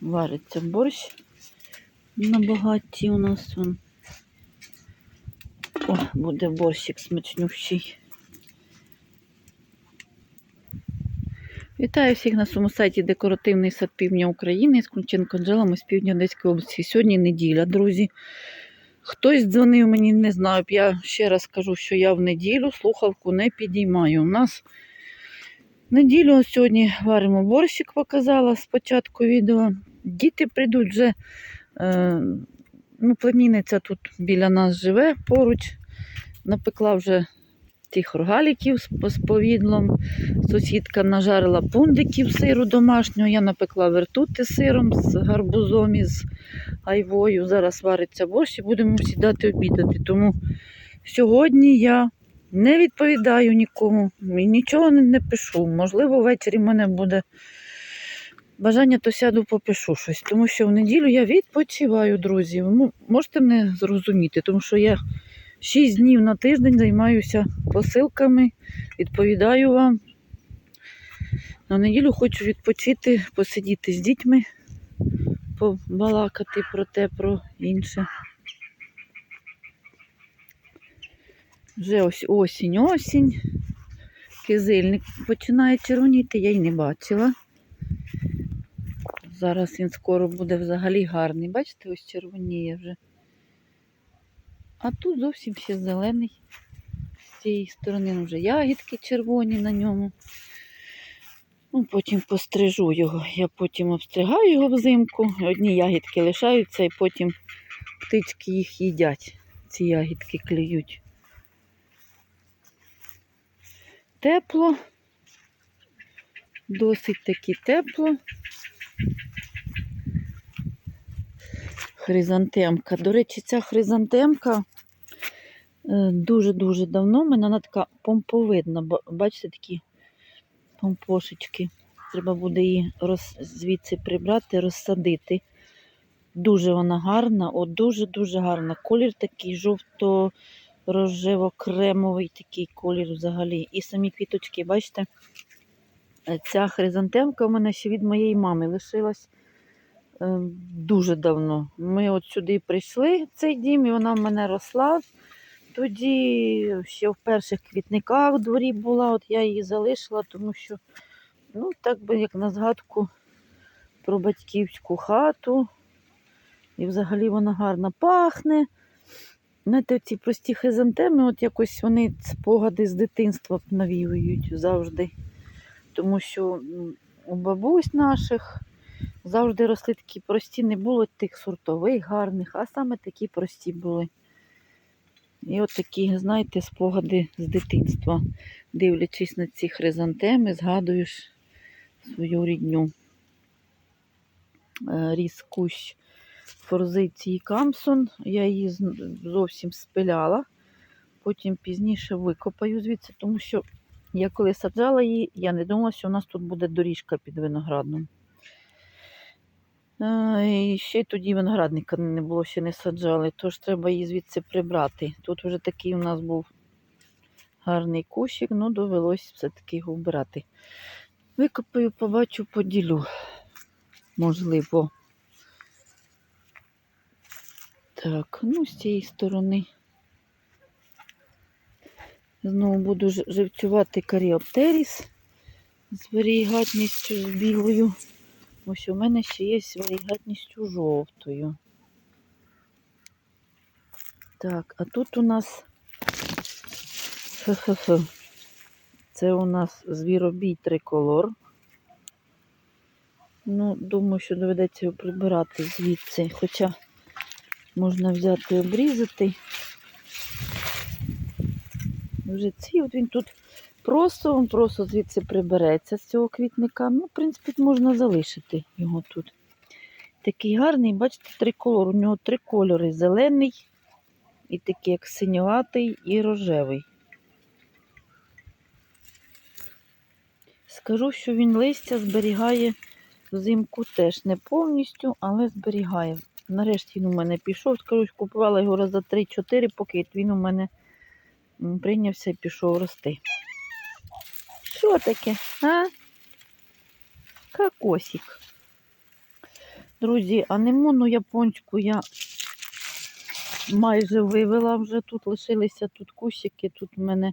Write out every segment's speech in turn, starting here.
Вариться борщ на багатті у нас. Он. О, буде борщик смачнющий. Вітаю всіх на своєму сайті Декоративний сад Півдня України з Кульченко Джелами з півдня Одеської області. Сьогодні неділя, друзі. Хтось дзвонив мені, не знаю. Я ще раз кажу, що я в неділю слухавку не підіймаю. У нас неділю сьогодні варимо борщик, показала спочатку відео. Діти прийдуть вже. Е, ну, племінниця тут біля нас живе поруч. Напекла вже тих рогаліків з, повідлом. Сусідка нажарила пундиків сиру домашнього. Я напекла вертути сиром, з гарбузом і з айвою. Зараз вариться борщ і будемо сідати обідати. Тому сьогодні я не відповідаю нікому нічого не пишу. Можливо, ввечері в мене буде бажання, то сяду попишу щось. Тому що в неділю я відпочиваю, друзі. Можете мене зрозуміти, тому що я 6 днів на тиждень займаюся посилками, відповідаю вам. На неділю хочу відпочити, посидіти з дітьми, побалакати про те, про інше. Вже ось осінь, осінь. Кизильник починає червоніти, я й не бачила. Зараз він скоро буде взагалі гарний. Бачите, ось червоніє вже. А тут зовсім ще зелений. З цієї сторони вже ягідки червоні на ньому. Ну, Потім пострижу його. Я потім обстригаю його взимку. Одні ягідки лишаються і потім птички їх їдять. Ці ягідки клюють. Тепло. Досить таки тепло. Хризантемка. До речі, ця хризантемка е, дуже-дуже давно. мене вона така помповидна. Бачите, такі помпошечки. Треба буде її роз... звідси прибрати, розсадити. Дуже вона гарна, от дуже-дуже гарна. Колір такий жовто-рожево-кремовий такий колір взагалі. І самі квіточки, бачите, ця хризантемка в мене ще від моєї мами лишилась е, дуже давно. Ми от сюди прийшли в цей дім, і вона в мене росла. Тоді ще в перших квітниках в дворі була, от я її залишила, тому що, ну, так би як на згадку про батьківську хату. І взагалі вона гарно пахне. Знаєте, ці прості хризантеми, от якось вони спогади з дитинства навіюють завжди. Тому що у бабусь наших завжди росли такі прості, не було тих сортових гарних, а саме такі прості були. І от такі, знаєте, спогади з дитинства. Дивлячись на ці хризантеми, згадуєш свою рідню. Е, Ріс кущ форзиції Камсон. Я її зовсім спиляла. Потім пізніше викопаю звідси, тому що я коли саджала її, я не думала, що у нас тут буде доріжка під виноградом. І ще й тоді виноградника не було, ще не саджали, тож треба її звідси прибрати. Тут вже такий у нас був гарний кущик, ну довелось все-таки його вбирати. Викопаю, побачу, поділю. Можливо. Так, ну з цієї сторони. Знову буду живцювати каріоптеріс з з білою. Ось у мене ще є з варігатністю жовтою. Так, а тут у нас хе-хе-хе. Це у нас звіробій триколор. Ну, думаю, що доведеться його прибирати звідси. Хоча можна взяти і обрізати. Вже ці, от він тут просто, він просто звідси прибереться з цього квітника. Ну, в принципі, можна залишити його тут. Такий гарний, бачите, триколор. У нього три кольори: зелений, і такий, як синюватий, і рожевий. Скажу, що він листя зберігає взимку теж не повністю, але зберігає. Нарешті він у мене пішов. Скажу, купувала його раз за 3-4, поки він у мене прийнявся і пішов рости. Що таке? А? Кокосик. Друзі, анемону японську я майже вивела вже тут, лишилися тут кущики, тут у мене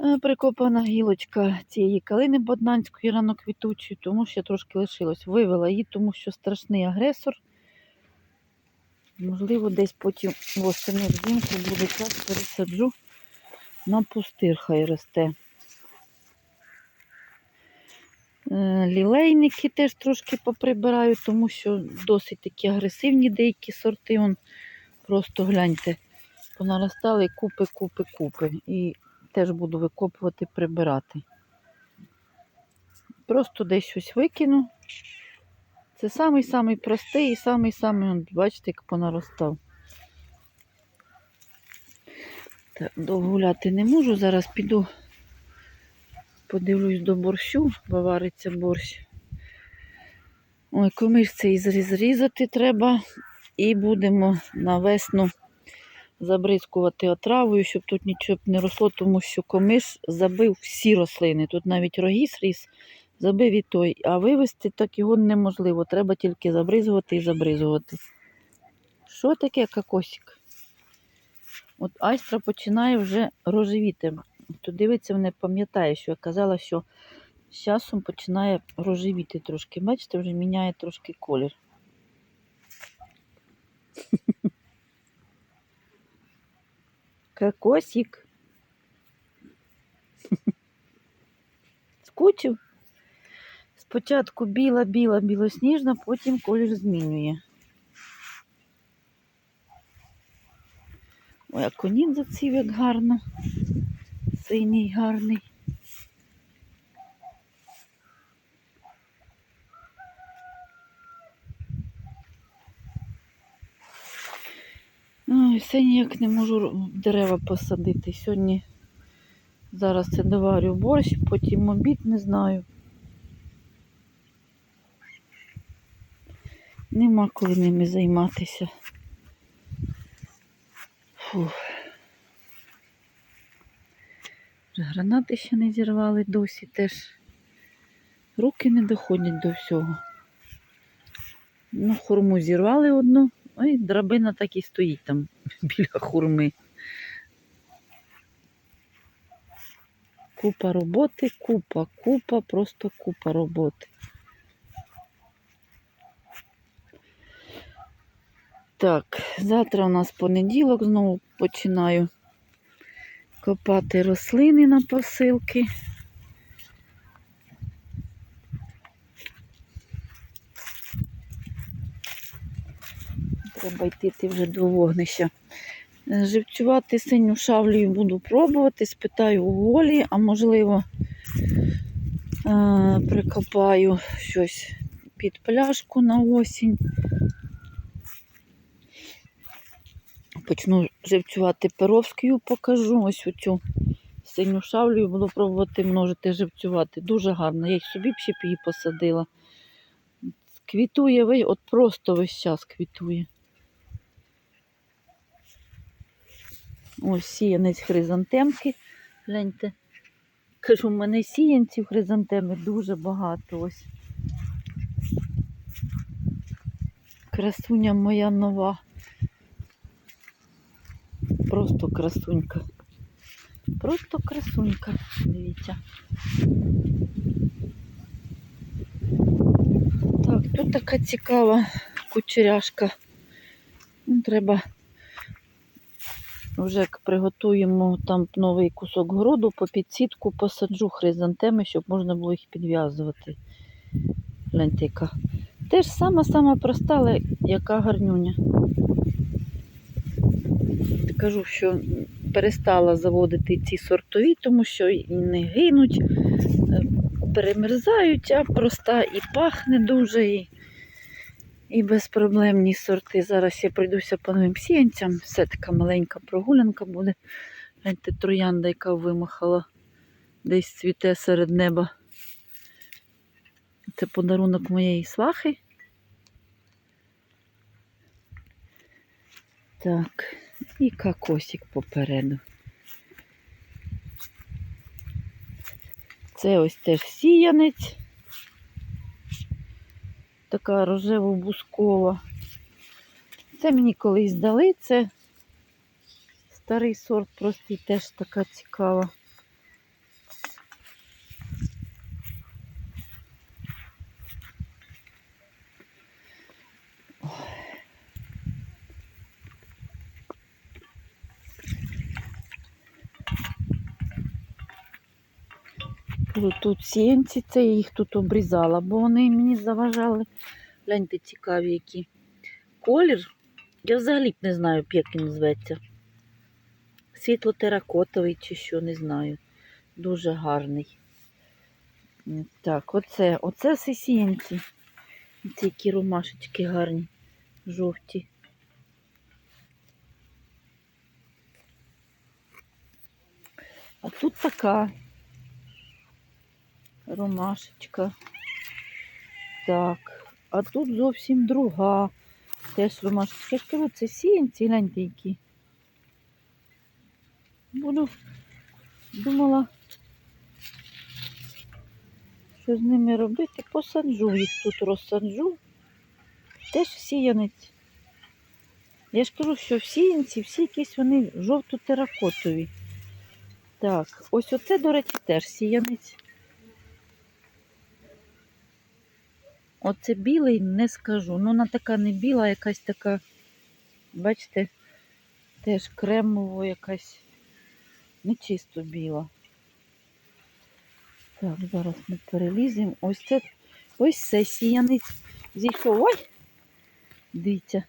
е, прикопана гілочка цієї калини боднанської раноквітучої, тому що трошки лишилось. Вивела її, тому що страшний агресор. Можливо, десь потім восени взимку буде час пересаджу на пустир, хай росте. Е, Лілейники теж трошки поприбираю, тому що досить такі агресивні деякі сорти. Он просто гляньте, понаростали купи, купи, купи. І теж буду викопувати, прибирати. Просто десь щось викину. Це самий-самий простий і самий-самий, бачите, як понаростав. Так, довго гуляти не можу. Зараз піду подивлюсь до борщу, бо вариться борщ. Ой, комиш цей зріз- зрізати треба. І будемо на весну забризкувати отравою, щоб тут нічого не росло, тому що комиш забив всі рослини. Тут навіть рогіс ріс, забив і той. А вивезти так його неможливо. Треба тільки забризувати і забризувати. Що таке кокосик? От айстра починає вже рожевіти. Хто дивиться, не пам'ятає, що я казала, що з часом починає рожевіти трошки. Бачите, вже міняє трошки колір. Кокосик. Скучив. Спочатку біла, біла, білосніжна, потім колір змінює. Ой, а конік заців як гарно. Синій гарний. Ой, все ніяк не можу дерева посадити. Сьогодні зараз це доварю борщ, потім обід не знаю. Нема коли ними займатися. Фух. Гранати ще не зірвали досі теж. Руки не доходять до всього. Ну, хурму зірвали одну, ой, драбина так і стоїть там біля хурми. Купа роботи, купа, купа, просто купа роботи. Так, завтра у нас понеділок, знову починаю копати рослини на посилки. Треба йти вже до вогнища. Е, Живцювати синю шавлію буду пробувати, спитаю у Голі, а можливо е, прикопаю щось під пляшку на осінь. Почну живцювати перовською, покажу. Ось оцю синю шавлю буду пробувати множити живцювати. Дуже гарно. Я собі б ще б її посадила. Квітує, от просто весь час квітує. Ось сіянець хризантемки. Гляньте. Кажу, в мене сіянців хризантеми дуже багато. Ось. Красуня моя нова. Просто красунька. Просто красунька. Дивіться. Так, тут така цікава кучеряшка. Ну, треба вже як приготуємо там новий кусок городу, по підсітку посаджу хризантеми, щоб можна було їх підв'язувати. Гляньте, яка. Теж сама-сама проста, але яка гарнюня. Кажу, що перестала заводити ці сортові, тому що і не гинуть, е, перемерзають, а проста і пахне дуже, і, і безпроблемні сорти. Зараз я пройдуся по новим сіянцям. Все така маленька прогулянка буде. Гляньте, троянда, яка вимахала, десь цвіте серед неба. Це подарунок моєї свахи. Так, і кокосик попереду. Це ось теж сіянець. така рожево-бускова. Це мені колись дали, це старий сорт, просто теж така цікава. Тут, тут сіянці, це я їх тут обрізала, бо вони мені заважали. Гляньте, цікаві які. Колір, я взагалі б не знаю, як він зветься. Світло-теракотовий чи що, не знаю. Дуже гарний. Так, оце, оце все сіянці. Ці які ромашечки гарні, жовті. А тут така ромашечка. Так, а тут зовсім друга. Теж ромашечка. Кажу, це сіянці, гляньте. Буду, думала, що з ними робити. Посаджу їх тут розсаджу. Теж сіянець. Я ж кажу, що в сіянці всі якісь вони жовто-теракотові. Так, ось оце, до речі, теж сіянець. Оце білий не скажу. Ну, вона така не біла, якась така, бачите, теж кремово якась, не чисто біла. Так, зараз ми переліземо. Ось це, ось це сіянець зійшов. Ой! Дивіться,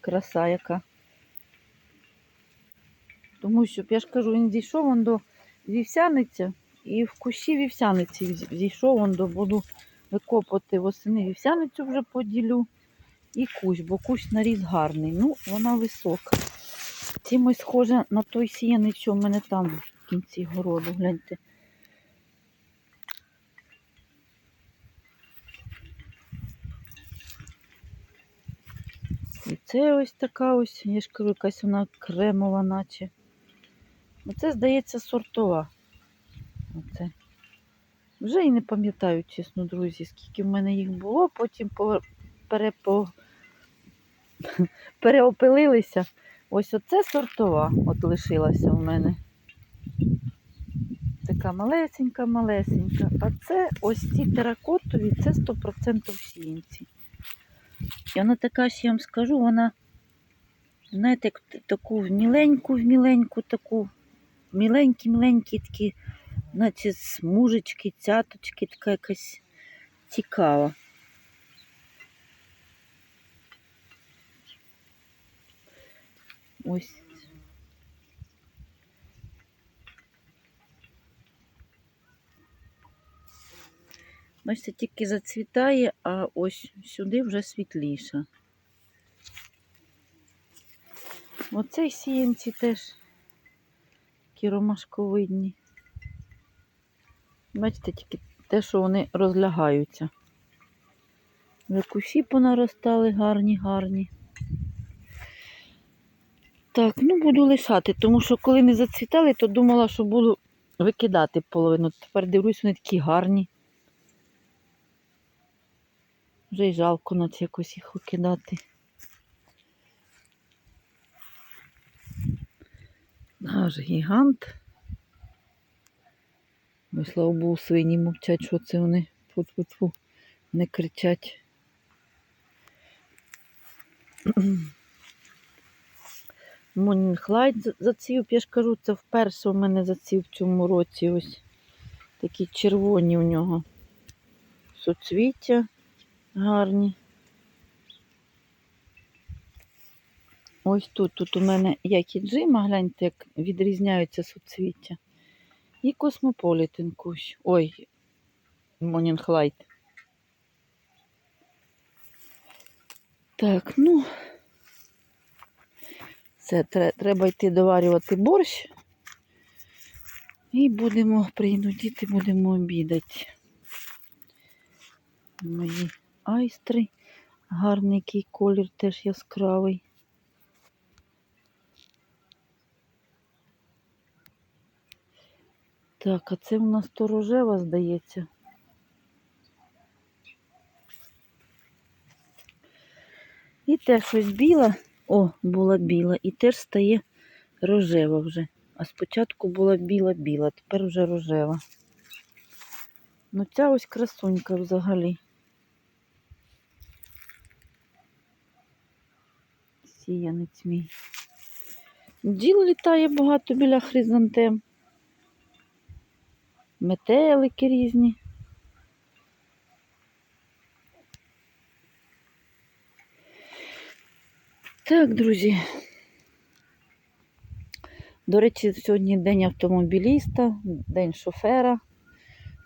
краса яка. Тому що, я ж кажу, він зійшов он до вівсяниця, і в кущі вівсяниці зійшов он до буду викопати восени вівсяницю вже поділю. І кущ, бо кущ наріз гарний. Ну, вона висока. Чимось схоже на той сіяний, що в мене там в кінці городу. Гляньте. І це ось така ось, я ж кажу, якась вона кремова, наче. Оце, здається, сортова. Оце. Вже і не пам'ятаю, чесно, друзі, скільки в мене їх було, потім перепо... переопилилися. Ось оце сортова от лишилася в мене. Така малесенька, малесенька. А це ось ці теракотові, це 100% сіянці. І вона така, що я вам скажу, вона, знаєте, таку міленьку, міленьку, таку, міленькі-міленькі такі, наче смужечки, цяточки, така якась цікава. Ось. Бачите, тільки зацвітає, а ось сюди вже світліше. Оцей сіянці теж такі ромашковидні. Бачите, тільки те, що вони розлягаються. Вже понаростали гарні, гарні. Так, ну буду лишати, тому що коли не зацвітали, то думала, що буду викидати половину. Тепер дивлюсь, вони такі гарні. Вже й жалко на це якось їх викидати. Аж гігант. Ой, слава Богу, свині мовчать, що це вони Тьфу-тьфу-тьфу, не кричать. Монінхлайт за- зацвів, я ж кажу, це вперше у мене зацвів в цьому році. Ось такі червоні у нього суцвіття гарні. Ось тут, тут у мене як і джима, гляньте, як відрізняються суцвіття. І космополітен кущ. Ой, Монінхлайт. Так, ну. Це треба йти доварювати борщ. І будемо, прийдуть діти, будемо обідати. Мої айстри. Гарний який колір теж яскравий. Так, а це у нас то рожева, здається. І те щось біла, о, була біла, і теж стає рожева вже. А спочатку була біла-біла, тепер вже рожева. Ну ця ось красунька взагалі. Сіянець мій. Діл літає багато біля хризантем. Метелики різні. Так, друзі. До речі, сьогодні день автомобіліста, день шофера.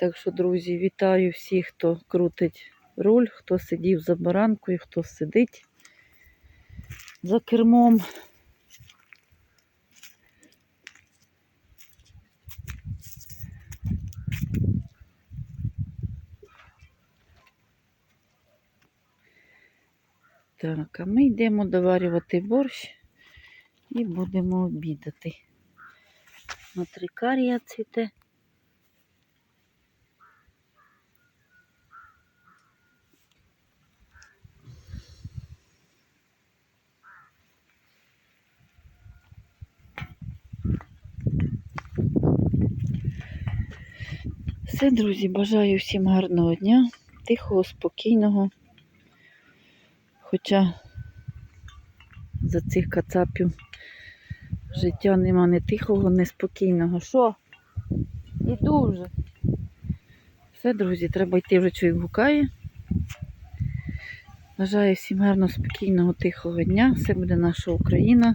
Так що, друзі, вітаю всіх, хто крутить руль, хто сидів за баранкою, хто сидить за кермом. Так, а ми йдемо доварювати борщ і будемо обідати. Матрикарія цвіте. Все, друзі, бажаю всім гарного дня, тихого, спокійного. Хоча за цих кацапів життя нема не тихого, не спокійного. Що? Іду вже. Все, друзі, треба йти вже чоловік гукає. Бажаю всім гарного, спокійного, тихого дня. Все буде наша Україна.